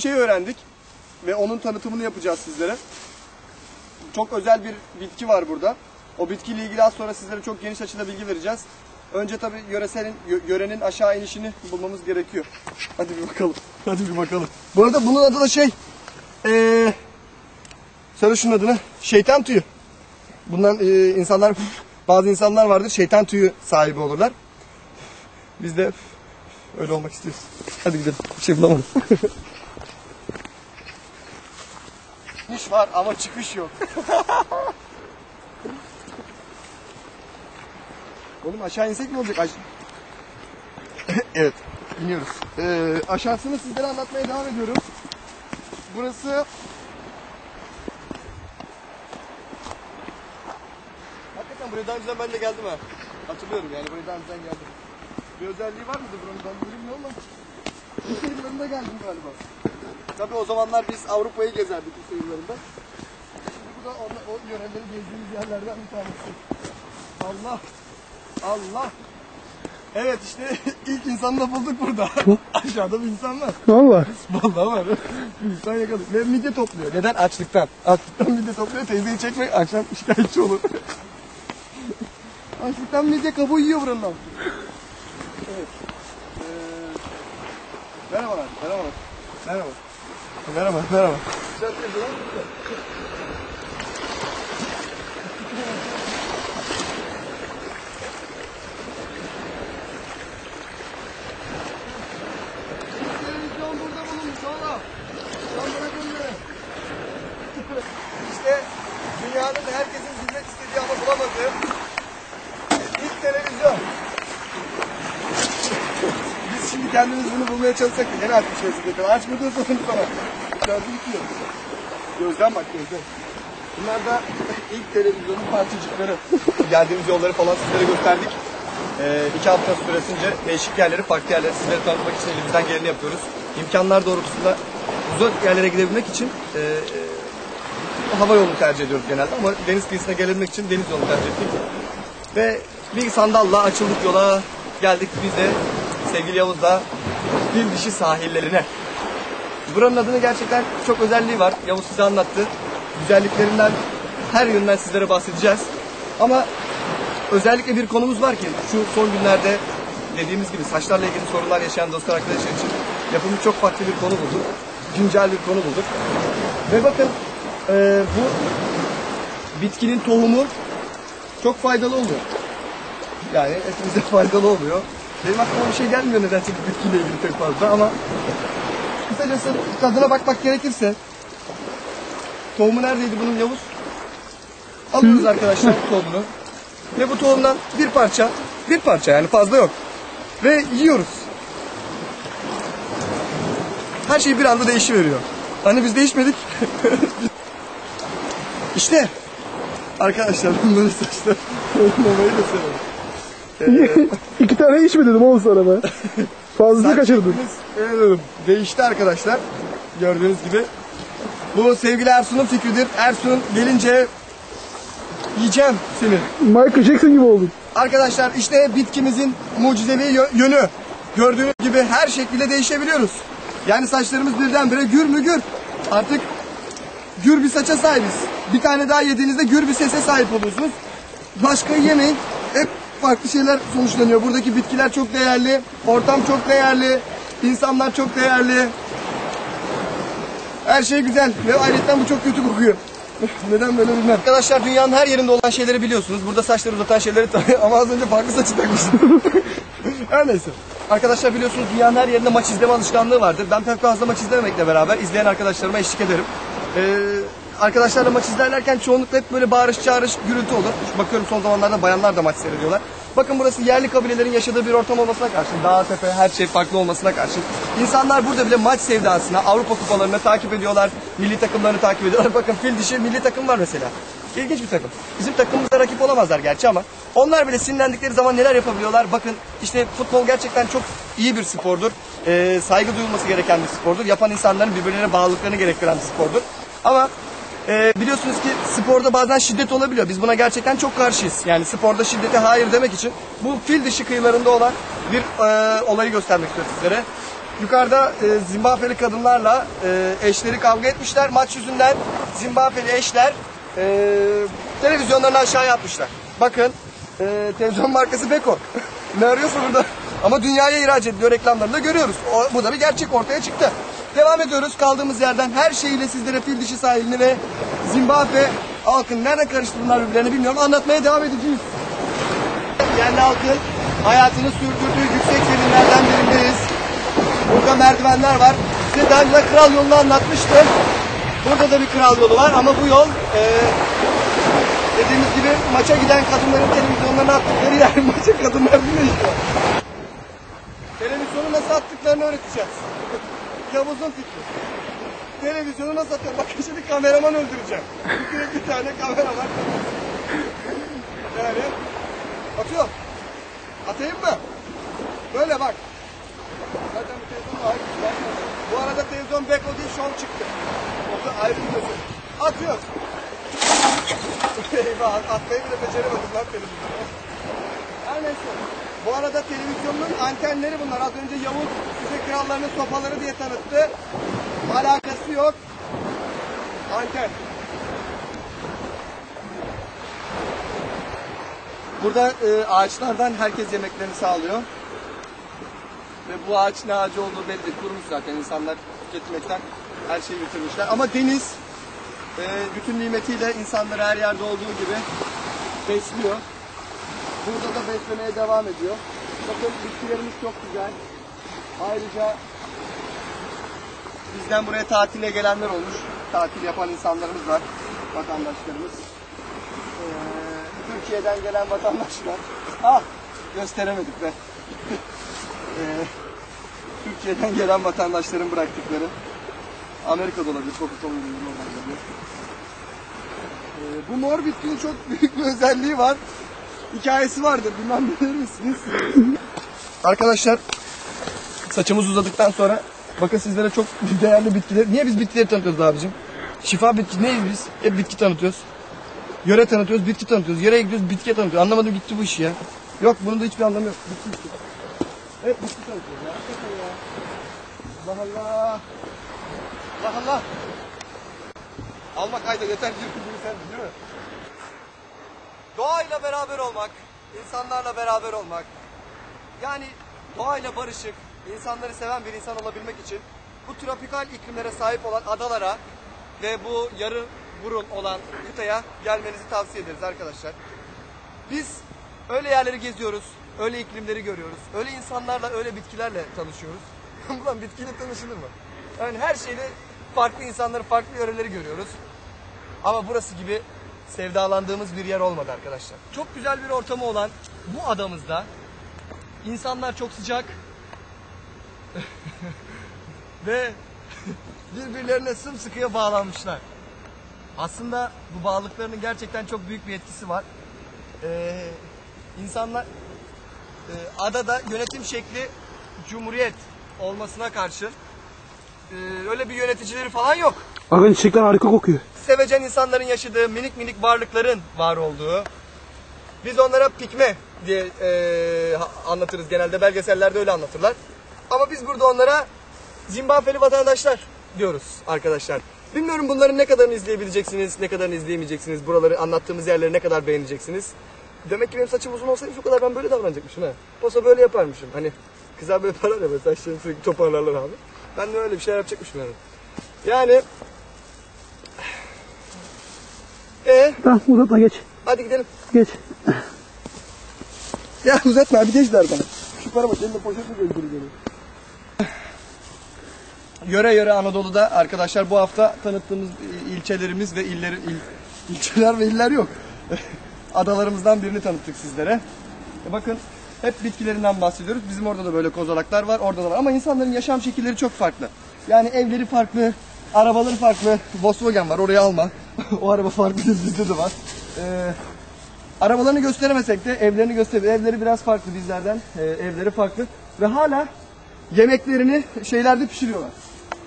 bir şey öğrendik ve onun tanıtımını yapacağız sizlere. Çok özel bir bitki var burada. O bitkiyle ilgili az sonra sizlere çok geniş açıda bilgi vereceğiz. Önce tabii yöreselin, yö- yörenin aşağı inişini bulmamız gerekiyor. Hadi bir bakalım. Hadi bir bakalım. Bu arada bunun adı da şey... Ee, söyle şunun adını. Şeytan tüyü. Bundan e, insanlar, bazı insanlar vardır şeytan tüyü sahibi olurlar. Biz de öyle olmak istiyoruz. Hadi gidelim. Bir şey bulamadım. İş var ama çıkış yok. Oğlum aşağı insek mi olacak? Aş- evet, iniyoruz. Ee, aşağısını sizlere anlatmaya devam ediyorum. Burası... Hakikaten buraya daha önceden ben de geldim ha. Hatırlıyorum yani buraya daha önceden geldim. Bir özelliği var mıydı buranın? Ben bilmiyorum ama. Yıllarında geldim galiba. Tabii o zamanlar biz Avrupa'yı gezerdik lise yıllarında. Şimdi bu da o, o yöreleri gezdiğimiz yerlerden bir tanesi. Allah! Allah! Evet işte ilk insanı da bulduk burada. Aşağıda bir insan var. Valla. Vallahi var. Bir insan yakaladık. Ve midye topluyor. Neden? Açlıktan. Açlıktan midye topluyor. Teyzeyi çekmek akşam şikayetçi olur. Açlıktan midye kabuğu yiyor buranın altı. Evet. Ee, merhabalar. Merhabalar. Merhaba. Merhaba. Merhaba. Kendimiz bunu bulmaya çalışsak da gene açmış vaziyette. Açmadığın sorun sana. Şarjı bitiyor. Gözden bak gözden. Bunlar da ilk televizyonun parçacıkları. Geldiğimiz yolları falan sizlere gösterdik. Ee, iki hafta süresince değişik yerleri, farklı yerleri sizlere tanıtmak için elimizden geleni yapıyoruz. İmkanlar doğrultusunda uzak yerlere gidebilmek için e, e, hava yolunu tercih ediyoruz genelde ama deniz kıyısına gelebilmek için deniz yolunu tercih ettik. Ve bir sandalla açıldık yola geldik biz de sevgili Yavuz'la Fil Dişi sahillerine. Buranın adını gerçekten çok özelliği var. Yavuz size anlattı. Güzelliklerinden her yönden sizlere bahsedeceğiz. Ama özellikle bir konumuz var ki şu son günlerde dediğimiz gibi saçlarla ilgili sorunlar yaşayan dostlar arkadaşlar için yapımı çok farklı bir konu bulduk. Güncel bir konu bulduk. Ve bakın eee, bu bitkinin tohumu çok faydalı oluyor. Yani etimize faydalı oluyor. Benim aklıma bir şey gelmiyor nedense bu bitkiyle ilgili pek fazla ama kısacası tadına bakmak gerekirse tohumu neredeydi bunun Yavuz? Alıyoruz arkadaşlar tohumunu. Ve bu tohumdan bir parça, bir parça yani fazla yok. Ve yiyoruz. Her şey bir anda değişiveriyor. Hani biz değişmedik. işte arkadaşlar bunların saçlar oynamayı da severim. İki tane içme dedim oğlum sana ben. Fazla kaçırdın. Evet oğlum, değişti arkadaşlar. Gördüğünüz gibi. Bu sevgili Ersun'un fikridir. Ersun gelince yiyeceğim seni. Michael Jackson gibi oldun. Arkadaşlar işte bitkimizin mucizevi yö- yönü. Gördüğünüz gibi her şekilde değişebiliyoruz. Yani saçlarımız birdenbire gür mü gür. Artık gür bir saça sahibiz. Bir tane daha yediğinizde gür bir sese sahip oluyorsunuz. Başka yemeyin. Farklı şeyler sonuçlanıyor. Buradaki bitkiler çok değerli. Ortam çok değerli. insanlar çok değerli. Her şey güzel ve ayrıca bu çok kötü kokuyor. Neden böyle bilmem. Arkadaşlar dünyanın her yerinde olan şeyleri biliyorsunuz. Burada saçları uzatan şeyleri ama az önce farklı saçı takmıştım. her neyse. Arkadaşlar biliyorsunuz dünyanın her yerinde maç izleme alışkanlığı vardır. Ben pek fazla maç izlememekle beraber izleyen arkadaşlarıma eşlik ederim. Ee, arkadaşlarla maç izlerlerken çoğunlukla hep böyle bağırış çağırış gürültü olur. Bakıyorum son zamanlarda bayanlar da maç seyrediyorlar. Bakın burası yerli kabilelerin yaşadığı bir ortam olmasına karşın, dağ tepe her şey farklı olmasına karşın. insanlar burada bile maç sevdasına, Avrupa kupalarını takip ediyorlar, milli takımlarını takip ediyorlar. Bakın fil dişi milli takım var mesela. İlginç bir takım. Bizim takımımızda rakip olamazlar gerçi ama onlar bile sinirlendikleri zaman neler yapabiliyorlar. Bakın işte futbol gerçekten çok iyi bir spordur. Ee, saygı duyulması gereken bir spordur. Yapan insanların birbirlerine bağlılıklarını gerektiren bir spordur. Ama ee, biliyorsunuz ki sporda bazen şiddet olabiliyor. Biz buna gerçekten çok karşıyız. Yani sporda şiddete hayır demek için bu fil dişi kıyılarında olan bir e, olayı göstermek istiyorum sizlere. Yukarıda e, Zimbabweli kadınlarla e, eşleri kavga etmişler. Maç yüzünden Zimbabweli eşler e, televizyonlarını aşağıya atmışlar. Bakın e, televizyon markası Beko. ne arıyorsa burada. Ama dünyaya ihraç ediliyor reklamlarında görüyoruz. O, bu da bir gerçek ortaya çıktı. Devam ediyoruz kaldığımız yerden her şeyiyle sizlere fil dişi sahilini ve Zimbabwe halkın nereden karıştırdılar birbirlerini bilmiyorum anlatmaya devam edeceğiz. Yerli halkın hayatını sürdürdüğü yüksek zeminlerden birindeyiz. Burada merdivenler var. Size daha önce kral yolunu anlatmıştım. Burada da bir kral yolu var ama bu yol e, dediğimiz gibi maça giden kadınların televizyonlarına attıkları yer. Maça kadınlar değil işte. Televizyonu nasıl attıklarını öğreteceğiz. Yavuz'un fikri. Televizyonu nasıl atıyor? Bakın şimdi kameraman öldüreceğim. Çünkü bir tane kamera var. Yani atıyor. Atayım mı? Böyle bak. Zaten bir televizyon var. Bu arada televizyon Beko değil şov çıktı. O da ayrı bir mesele. Atıyor. Eyvah atmayı bile beceremedim lan televizyonu. Her neyse. Bu arada televizyonun antenleri bunlar. Az önce Yavuz size krallarının sopaları diye tanıttı. Alakası yok. Anten. Burada e, ağaçlardan herkes yemeklerini sağlıyor. Ve bu ağaç ne ağacı olduğu belli. Kurumuş zaten insanlar tüketmekten her şeyi bitirmişler. Ama deniz e, bütün nimetiyle insanları her yerde olduğu gibi besliyor. Burada da beslemeye devam ediyor. Bakın bitkilerimiz çok güzel. Ayrıca bizden buraya tatile gelenler olmuş. Tatil yapan insanlarımız var. Vatandaşlarımız. Ee, Türkiye'den gelen vatandaşlar. Ah gösteremedik be. Ee, Türkiye'den gelen vatandaşların bıraktıkları. Amerika'da olabilir. Coca-Cola'nın olabilir. Ee, bu mor bitkinin çok büyük bir özelliği var. Hikayesi vardır. Bilmem bilir misiniz? Arkadaşlar saçımız uzadıktan sonra bakın sizlere çok değerli bitkiler. Niye biz bitkileri tanıtıyoruz abicim? Şifa bitki neyiz biz? Hep bitki tanıtıyoruz. Yöre tanıtıyoruz, bitki tanıtıyoruz. Yere gidiyoruz, bitki tanıtıyoruz. Anlamadım gitti bu iş ya. Yok bunun da hiçbir anlamı yok. Bitki bitki. Hep bitki tanıtıyoruz ya. Allah Allah. Allah Allah. Alma kayda yeter diyor ki sen değil mi? Doğayla beraber olmak, insanlarla beraber olmak. Yani doğayla barışık, insanları seven bir insan olabilmek için bu tropikal iklimlere sahip olan adalara ve bu yarı burun olan kıtaya gelmenizi tavsiye ederiz arkadaşlar. Biz öyle yerleri geziyoruz, öyle iklimleri görüyoruz, öyle insanlarla, öyle bitkilerle tanışıyoruz. Ulan bitkiyle tanışılır mı? Yani her şeyde farklı insanları, farklı yöreleri görüyoruz. Ama burası gibi sevdalandığımız bir yer olmadı arkadaşlar. Çok güzel bir ortamı olan bu adamızda insanlar çok sıcak ve birbirlerine sımsıkıya bağlanmışlar. Aslında bu bağlılıklarının gerçekten çok büyük bir etkisi var. Ee, insanlar e, adada yönetim şekli cumhuriyet olmasına karşı e, öyle bir yöneticileri falan yok Bakın çiçekler harika kokuyor. sevecen insanların yaşadığı minik minik varlıkların var olduğu. Biz onlara pikme diye e, anlatırız genelde belgesellerde öyle anlatırlar. Ama biz burada onlara Zimbabweli vatandaşlar diyoruz arkadaşlar. Bilmiyorum bunların ne kadarını izleyebileceksiniz, ne kadarını izleyemeyeceksiniz, buraları anlattığımız yerleri ne kadar beğeneceksiniz. Demek ki benim saçım uzun olsaydı şu kadar ben böyle davranacakmışım ha. Posa böyle yaparmışım. Hani kızlar böyle yaparlar ya böyle saçlarını sürekli toparlarlar abi. Ben de öyle bir şey yapacakmışım yani. Yani e Tamam uzatma geç. hadi gidelim. Geç. Ya uzatma abi geç bana. Şu para bak elinde poşetle gönderiyor Yöre yöre Anadolu'da arkadaşlar bu hafta tanıttığımız ilçelerimiz ve iller il, ilçeler ve iller yok. Adalarımızdan birini tanıttık sizlere. E bakın hep bitkilerinden bahsediyoruz. Bizim orada da böyle kozalaklar var, orada da var. Ama insanların yaşam şekilleri çok farklı. Yani evleri farklı, arabaları farklı. Volkswagen var, oraya alma. o araba farklı, bizde de var. Ee, Arabalarını gösteremesek de evlerini göster. Evleri biraz farklı bizlerden. Ee, evleri farklı. Ve hala yemeklerini şeylerde pişiriyorlar.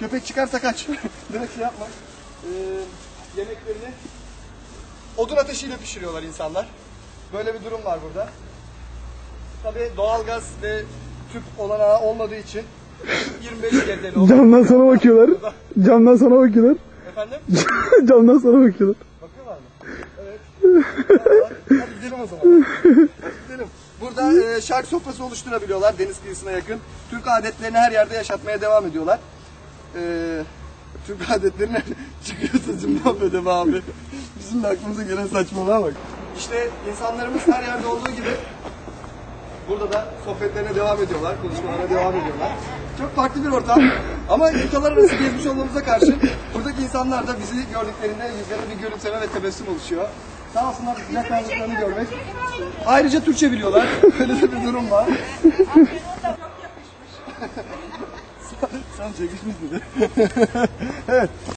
Köpek çıkarsa kaç. Demek şey yapma. Ee, yemeklerini odun ateşiyle pişiriyorlar insanlar. Böyle bir durum var burada. Tabii doğalgaz ve tüp olanağı olmadığı için 25 gezeli. Camdan sana bakıyorlar. Camdan sana bakıyorlar. Efendim? Camdan sana bakıyorlar. Bakıyorlar mı? Evet. Hadi gidelim o zaman. Hadi gidelim. Burada e, şark sofrası oluşturabiliyorlar deniz kıyısına yakın. Türk adetlerini her yerde yaşatmaya devam ediyorlar. E, Türk adetlerine çıkıyorsa Zimbabwe'de be abi. Bizim de aklımıza gelen saçmalığa bak. İşte insanlarımız her yerde olduğu gibi burada da sohbetlerine devam ediyorlar, konuşmalarına devam ediyorlar. Çok farklı bir ortam ama kıtalar arası gezmiş olmamıza karşın buradaki insanlar da bizi gördüklerinde yüzlerine bir gülümseme ve tebessüm oluşuyor. Sağ olsunlar sıcakkanlıklarını görmek. Ayrıca Türkçe biliyorlar. Öyle de bir durum var. Sen çekişmiş mi? evet.